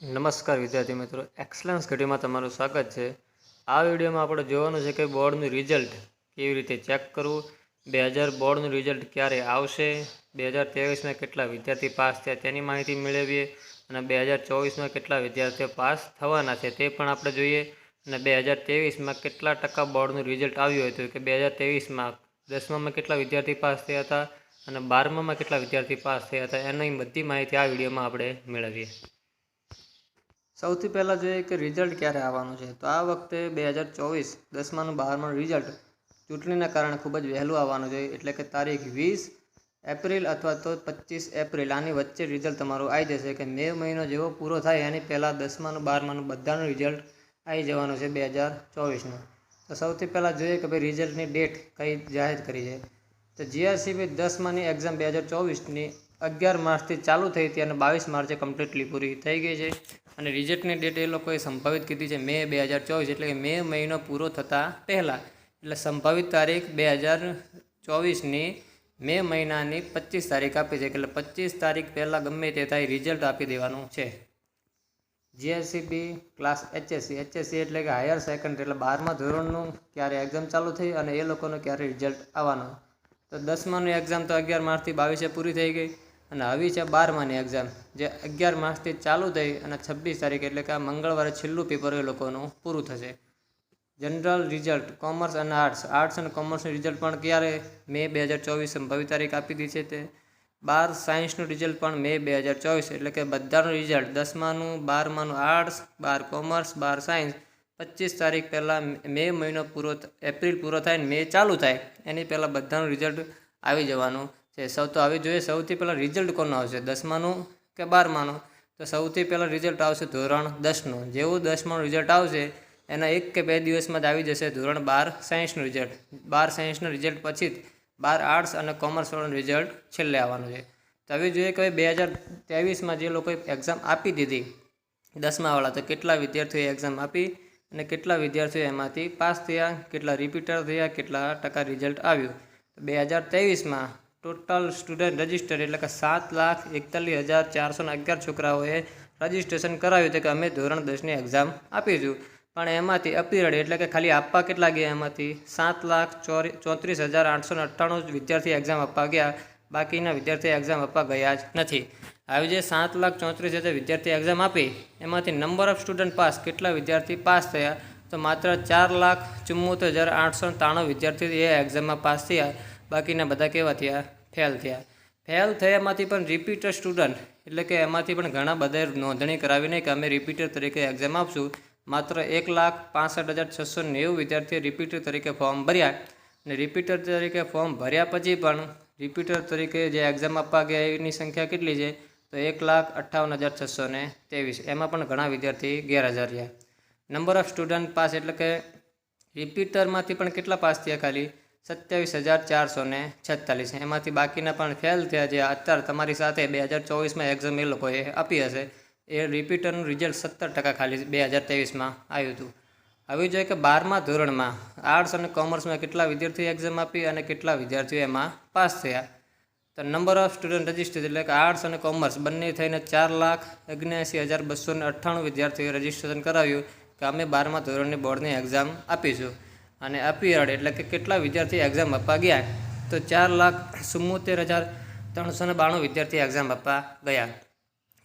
નમસ્કાર વિદ્યાર્થી મિત્રો. એક્સલન્સ ઘટીમાં તમારું સ્વાગત છે. આ વિડીયોમાં આપણે જોવાનું છે કે બોર્ડનું રિઝલ્ટ કેવી રીતે ચેક કરવું, બે હજાર બોર્ડનું રિઝલ્ટ ક્યારે આવશે, બે હજાર ત્રેવીસમાં કેટલા વિદ્યાર્થી પાસ થયા તેની માહિતી મેળવીએ અને બે હજાર ચોવીસમાં કેટલા વિદ્યાર્થીઓ પાસ થવાના છે તે પણ આપણે જોઈએ. અને બે હજાર ત્રેવીસમાં કેટલા ટકા બોર્ડનું રિઝલ્ટ આવ્યું હતું કે બે હજાર ત્રેવીસમાં દસમામાં કેટલા વિદ્યાર્થી પાસ થયા હતા અને બારમામાં કેટલા વિદ્યાર્થી પાસ થયા હતા એની બધી માહિતી આ વિડીયોમાં આપણે મેળવીએ. સૌથી પહેલાં જોઈએ કે રિઝલ્ટ ક્યારે આવવાનું છે. તો આ વખતે બે હજાર ચોવીસ દસમાનું બારમાનું રિઝલ્ટ ચૂંટણીના કારણે ખૂબ જ વહેલું આવવાનું છે. એટલે કે તારીખ વીસ એપ્રિલ અથવા તો પચીસ એપ્રિલ આની વચ્ચે રિઝલ્ટ તમારું આવી જશે કે મે મહિનો જેવો પૂરો થાય એની પહેલાં દસમાનું, બારમાનું બધાનું રિઝલ્ટ આવી જવાનું છે બે હજાર ચોવીસનું. તો સૌથી પહેલાં જોઈએ કે ભાઈ રિઝલ્ટની ડેટ કઈ જાહેર કરી છે. તો જીઆરસીબી દસમાની એક્ઝામ બે હજાર ચોવીસની અગિયાર માર્ચથી ચાલુ થઈ હતી અને બાવીસ માર્ચે કમ્પ્લીટલી પૂરી થઈ ગઈ છે. અને રિઝલ્ટની ડેટ એ લોકોએ સંભવિત કીધી છે મે બે હજાર ચોવીસ, એટલે કે મે મહિનો પૂરો થતાં પહેલાં. એટલે સંભવિત તારીખ બે હજાર ચોવીસની મે મહિનાની પચીસ તારીખ આપી છે, એટલે પચીસ તારીખ પહેલાં ગમે તે થાય રિઝલ્ટ આપી દેવાનું છે. જીએસસીબી ક્લાસ એચએસસી એચએસસી એટલે કે હાયર સેકન્ડરી એટલે બારમા ધોરણનું ક્યારે એક્ઝામ ચાલુ થઈ અને એ લોકોનું ક્યારે રિઝલ્ટ આવવાનું. તો દસમાનું એક્ઝામ તો અગિયાર માર્ચથી બાવીસે પૂરી થઈ ગઈ. અને આવી છે બારમાની એક્ઝામ જે અગિયાર માર્ચથી ચાલુ થઈ અને છવ્વીસ તારીખ એટલે કે આ મંગળવારે છેલ્લું પેપર એ લોકોનું પૂરું થશે. જનરલ રિઝલ્ટ કોમર્સ અને આર્ટ્સ આર્ટ્સ અને કોમર્સનું રિઝલ્ટ પણ ક્યારે? મે બે હજાર ચોવીસ ભવિ તારીખ આપી દીધી છે તે. બાર સાયન્સનું રિઝલ્ટ પણ મે બે હજાર ચોવીસ, એટલે કે બધાનું રિઝલ્ટ દસમાનું, બારમાનું આર્ટ્સ બાર કોમર્સ બાર સાયન્સ પચીસ તારીખ પહેલાં મે મહિનો પૂરો એપ્રિલ પૂરો થાય ને મે ચાલુ થાય, એની પહેલાં બધાનું રિઝલ્ટ આવી જવાનું. છે, સૌ તો આવી જોઈએ. સૌથી પહેલાં રિઝલ્ટ કોનું આવશે? દસમાનું કે બારમાનું? તો સૌથી પહેલાં રિઝલ્ટ આવશે ધોરણ દસનું. જેવું દસમાનું રિઝલ્ટ આવશે, એના એક કે બે દિવસમાં જ આવી જશે ધોરણ બાર સાયન્સનું રિઝલ્ટ બાર સાયન્સનું રિઝલ્ટ પછી જ બાર આર્ટ્સ અને કોમર્સવાળાનું રિઝલ્ટ છેલ્લે આવવાનું છે. તો આવી જોઈએ કે બે હજાર ત્રેવીસમાં જે લોકોએ એક્ઝામ આપી દીધી દસમાવાળા તો કેટલા વિદ્યાર્થીઓએ એક્ઝામ આપી અને કેટલા વિદ્યાર્થીઓ એમાંથી પાસ થયા, કેટલા રિપીટર થયા, કેટલા ટકા રિઝલ્ટ આવ્યું? બે હજાર ત્રેવીસમાં ટોટલ સ્ટુડન્ટ રજિસ્ટર એટલે કે સાત લાખ એકતાલીસ હજાર ચારસો અગિયાર છોકરાઓએ રજિસ્ટ્રેશન કરાવ્યું હતું કે અમે ધોરણ દસની એક્ઝામ આપીશું. પણ એમાંથી અપીરડ એટલે કે ખાલી આપવા કેટલા ગયા એમાંથી? સાત લાખ ચોત્રીસ હજાર આઠસો અઠ્ઠાણું વિદ્યાર્થી એક્ઝામ આપવા ગયા. બાકીના વિદ્યાર્થી એક્ઝામ આપવા ગયા જ નથી. આવી જે સાત લાખ ચોત્રીસ હજાર વિદ્યાર્થી એક્ઝામ આપી, એમાંથી નંબર ઓફ સ્ટુડન્ટ પાસ કેટલા વિદ્યાર્થી પાસ થયા? તો માત્ર ચાર લાખ ચુમ્મોતેર હજાર આઠસો ત્રાણું વિદ્યાર્થીઓ એ એક્ઝામમાં પાસ થયા. બાકીના બધા કેવા થયા? ફેલ થયા. ફેલ થયામાંથી પણ રિપીટર સ્ટુડન્ટ એટલે કે એમાંથી પણ ઘણા બધા નોંધણી કરાવીને કે અમે રિપીટર તરીકે એક્ઝામ આપશું. માત્ર એક લાખ પાસઠ હજાર છસો નેવું વિદ્યાર્થીએ રિપીટર તરીકે ફોર્મ ભર્યા. અને રિપીટર તરીકે ફોર્મ ભર્યા પછી પણ રિપીટર તરીકે જે એક્ઝામ આપવા ગયા એની સંખ્યા કેટલી છે? તો એક લાખ અઠ્ઠાવન હજાર છસો ને ત્રેવીસ. એમાં પણ ઘણા વિદ્યાર્થી ગેરહાજર રહ્યા. નંબર ઓફ સ્ટુડન્ટ પાસ એટલે કે રિપીટરમાંથી પણ કેટલા પાસ થયા ખાલી? સત્યાવીસ હજાર ચારસો ને છેતાલીસ. એમાંથી બાકીના પણ ફેલ થયા જે અત્યારે તમારી સાથે બે હજાર ચોવીસમાં એક્ઝામ એ લોકોએ આપી હશે. એ રિપીટરનું રિઝલ્ટ સત્તર ટકા ખાલી બે હજાર ત્રેવીસમાં આવ્યું હતું. આવી જોઈએ કે બારમા ધોરણમાં આર્ટ્સ અને કોમર્સમાં કેટલા વિદ્યાર્થીઓ એક્ઝામ આપી અને કેટલા વિદ્યાર્થીઓ એમાં પાસ થયા. તો નંબર ઓફ સ્ટુડન્ટ રજિસ્ટર એટલે કે આર્ટ્સ અને કોમર્સ બંને થઈને ચાર લાખ ઓગણ્યાસી હજાર બસો ને અઠ્ઠાણું વિદ્યાર્થીઓએ રજિસ્ટ્રેશન કરાવ્યું કે અમે બારમા ધોરણની બોર્ડની એક્ઝામ આપીશું. અને અપીયર્ડ એટલે કે કેટલા વિદ્યાર્થી એક્ઝામ આપવા ગયા, તો ચાર લાખ ચુમ્મોતેર હજાર ત્રણસો ને બાણું વિદ્યાર્થી એક્ઝામ આપવા ગયા.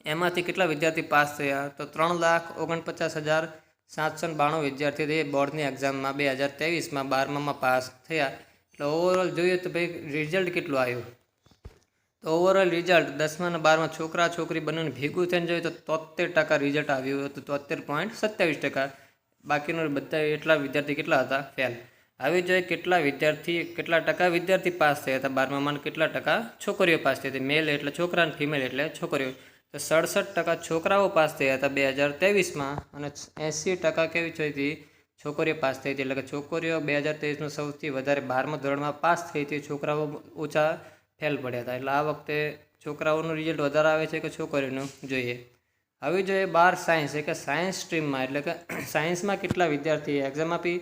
એમાંથી કેટલા વિદ્યાર્થી પાસ થયા? તો ત્રણ લાખ ઓગણપચાસ હજાર સાતસો બાણું વિદ્યાર્થી બોર્ડની એક્ઝામમાં બે હજાર ત્રેવીસમાં બારમામાં પાસ થયા. એટલે ઓવરઓલ જોઈએ તો ભાઈ રિઝલ્ટ કેટલું આવ્યું? તો ઓવરઓલ રિઝલ્ટ દસમા અને બારમાં છોકરા છોકરી બંનેને ભેગું થઈને જોઈએ તો તોતેર ટકા રિઝલ્ટ આવ્યું હતું તોતેર પોઈન્ટ સત્યાવીસ ટકા. બાકીનું બધા એટલા વિદ્યાર્થી કેટલા હતા? ફેલ આવી જોઈએ કેટલા વિદ્યાર્થી, કેટલા ટકા વિદ્યાર્થી પાસ થયા હતા? બારમામાં કેટલા ટકા છોકરીઓ પાસ થઈ હતી? મેલ એટલે છોકરા અને ફિમેલ એટલે છોકરીઓ. તો સડસઠ ટકા છોકરાઓ પાસ થયા હતા બે હજાર ત્રેવીસમાં અને એંસી ટકા કેવી થઈ હતી? છોકરીઓ પાસ થઈ હતી. એટલે કે છોકરીઓ બે હજાર ત્રેવીસમાં સૌથી વધારે બારમા ધોરણમાં પાસ થઈ હતી. છોકરાઓ ઓછા ફેલ પડ્યા હતા. એટલે આ વખતે છોકરાઓનું રિઝલ્ટ વધારે આવે છે કે છોકરીઓનું? જોઈએ. હવે જોઈએ બાર સાયન્સ એટલે કે સાયન્સ સ્ટ્રીમમાં એટલે કે સાયન્સમાં કેટલા વિદ્યાર્થીએ એક્ઝામ આપી,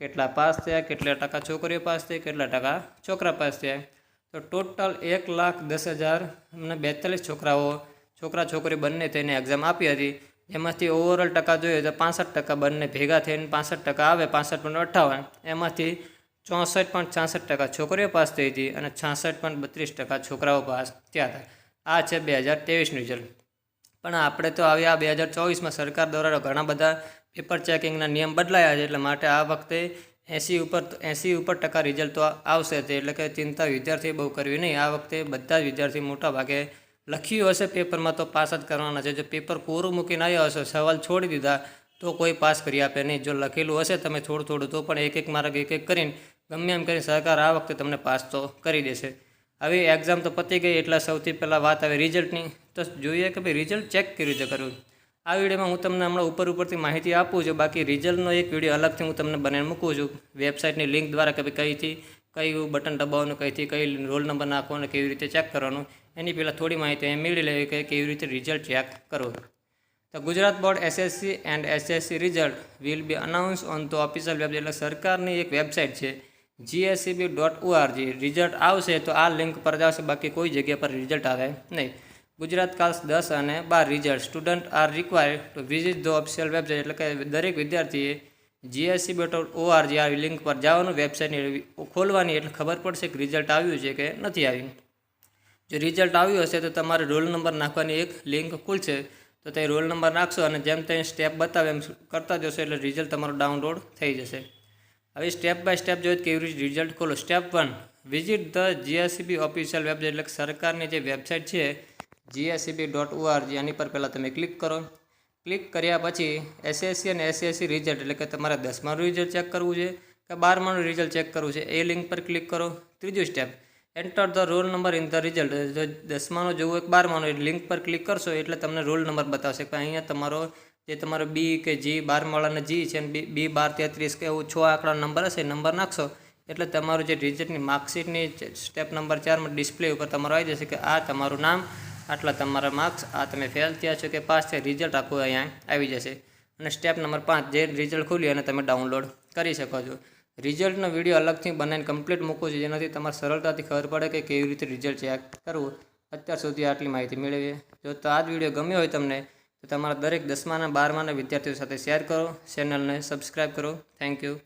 કેટલા પાસ થયા, કેટલા ટકા છોકરીઓ પાસ થઈ, કેટલા ટકા છોકરા પાસ થયા. તો ટોટલ એક લાખ દસ હજાર અને બેતાલીસ છોકરાઓ, છોકરા છોકરી બંને થઈને એક્ઝામ આપી હતી. એમાંથી ઓવરઓલ ટકા જોઈએ તો પાસઠ ટકા બંને ભેગા થઈને પાસઠ ટકા આવે, પાસઠ પોઈન્ટ અઠ્ઠાવન. એમાંથી ચોસઠ પોઈન્ટ છાસઠ ટકા છોકરીઓ પાસ થઈ હતી અને છાસઠ પોઈન્ટ બત્રીસ ટકા છોકરાઓ પાસ થયા હતા. આ છે બે હજાર ત્રેવીસનું રિઝલ્ટ પણ આપણે તો આવ્યા બે હજાર ચોવીસમાં સરકાર દ્વારા ઘણા બધા પેપર ચેકિંગના નિયમ બદલાયા છે, એટલે માટે આ વખતે એંસી ઉપર એંસી ઉપર ટકા રિઝલ્ટ તો આવશે તે એટલે કે ચિંતા વિદ્યાર્થીએ બહુ કરવી નહીં. આ વખતે બધા જ વિદ્યાર્થી મોટા ભાગે લખ્યું હશે પેપરમાં તો પાસ જ કરવાના છે. જો પેપર કોરું મૂકીને આવ્યો હશે, સવાલ છોડી દીધા, તો કોઈ પાસ કરી આપે નહીં. જો લખેલું હશે તમે થોડું થોડું, તો પણ એક એક માર્ક એક એક કરીને ગમે એમ કરીને સરકાર આ વખતે તમને પાસ તો કરી દેશે. આવી એક્ઝામ તો પતી ગઈ, એટલે સૌથી પહેલાં વાત આવે રિઝલ્ટની તો જોઈએ કે ભાઈ રિઝલ્ટ ચેક કેવી રીતે કરવું. આ વિડીયોમાં હું તમને હમણાં ઉપર ઉપરથી માહિતી આપું છું. બાકી રિઝલ્ટનો એક વીડિયો અલગથી હું તમને બનાવીને મૂકું છું. વેબસાઇટની લિંક દ્વારા કે ભાઈ કઈથી, કયું બટન દબાવવાનું, કઈથી, કઈ રોલ નંબર નાખવાનો, કેવી રીતે ચેક કરવાનું, એની પહેલાં થોડી માહિતી અહીં મેળવી લેવી કે કેવી રીતે રિઝલ્ટ ચેક કરવું. તો Gujarat board SSC and SSC result will be announce on the official website એટલે સરકારની એક વેબસાઇટ છે. જીએસસીબી ડોટ ઓઆરજી રિઝલ્ટ આવશે તો આ લિંક પર જશે બાકી કોઈ જગ્યા પર રિઝલ્ટ આવે નહીં. ગુજરાત કાલ્સ દસ અને બાર result student are required to visit the official website એટલે કે દરેક વિદ્યાર્થીએ જીએસસી ડોટ ઓઆરજી આ લિંક પર જવાનું વેબસાઇટની ખોલવાની. એટલે ખબર પડશે કે રિઝલ્ટ આવ્યું છે કે નથી આવ્યું. જો રિઝલ્ટ આવ્યું હશે તો તમારે રોલ નંબર નાખવાની એક લિંક ખુલશે. તો તે રોલ નંબર નાખશો અને જેમ તે સ્ટેપ બતાવે એમ કરતા જશો એટલે રિઝલ્ટ તમારું ડાઉનલોડ થઈ જશે. હવે સ્ટેપ બાય સ્ટેપ જોઈએ કેવી રીતે રિઝલ્ટ ખોલો. Step one visit the GSCB official website એટલે સરકારની જે વેબસાઇટ છે જીએસસીબી ડોટ ઓઆરજી આની પર પહેલાં તમે ક્લિક કરો. ક્લિક કર્યા પછી એસએસસી અને એસએસસી રિઝલ્ટ એટલે કે તમારે દસમાનું રિઝલ્ટ ચેક કરવું છે કે બારમાનું રિઝલ્ટ ચેક કરવું છે, એ લિંક પર ક્લિક કરો. ત્રીજું step enter the roll number in the result જો દસમાનો જોવું એક બારમાનો લિંક પર ક્લિક કરશો, એટલે તમને રોલ નંબર બતાવશે કે અહીંયા તમારો જે તમારો બી કે જી બારમાળાના જી છે અને બી બાર તેત્રીસ કે એવું છ આંકડા નંબર હશે નંબર નાખશો. એટલે તમારું જે રિઝલ્ટની માર્કશીટની સ્ટેપ નંબર ચારમાં ડિસ્પ્લે ઉપર તમારું આવી જશે કે આ તમારું નામ આટલા તમારા માર્ક્સ આ તમે ફેલ થયા છો કે પાસ થયા રિઝલ્ટ આખું અહીંયા આવી જશે. અને સ્ટેપ નંબર પાંચ, જે રિઝલ્ટ ખોલી અને તમે ડાઉનલોડ કરી શકો છો. રિઝલ્ટનો વીડિયો અલગથી બનાવીને કમ્પ્લીટ મૂકું છું, જેનાથી તમારે સરળતાથી ખબર પડે કે કેવી રીતે રિઝલ્ટ ચેક કરવું. અત્યાર સુધી આટલી માહિતી મેળવીએ. જો તો આ જ વીડિયો ગમ્યો હોય તમને, તો તમારા દરેક દસમાના, બારમાના વિદ્યાર્થીઓ સાથે શેર કરો. ચેનલને સબસ્ક્રાઈબ કરો. Thank you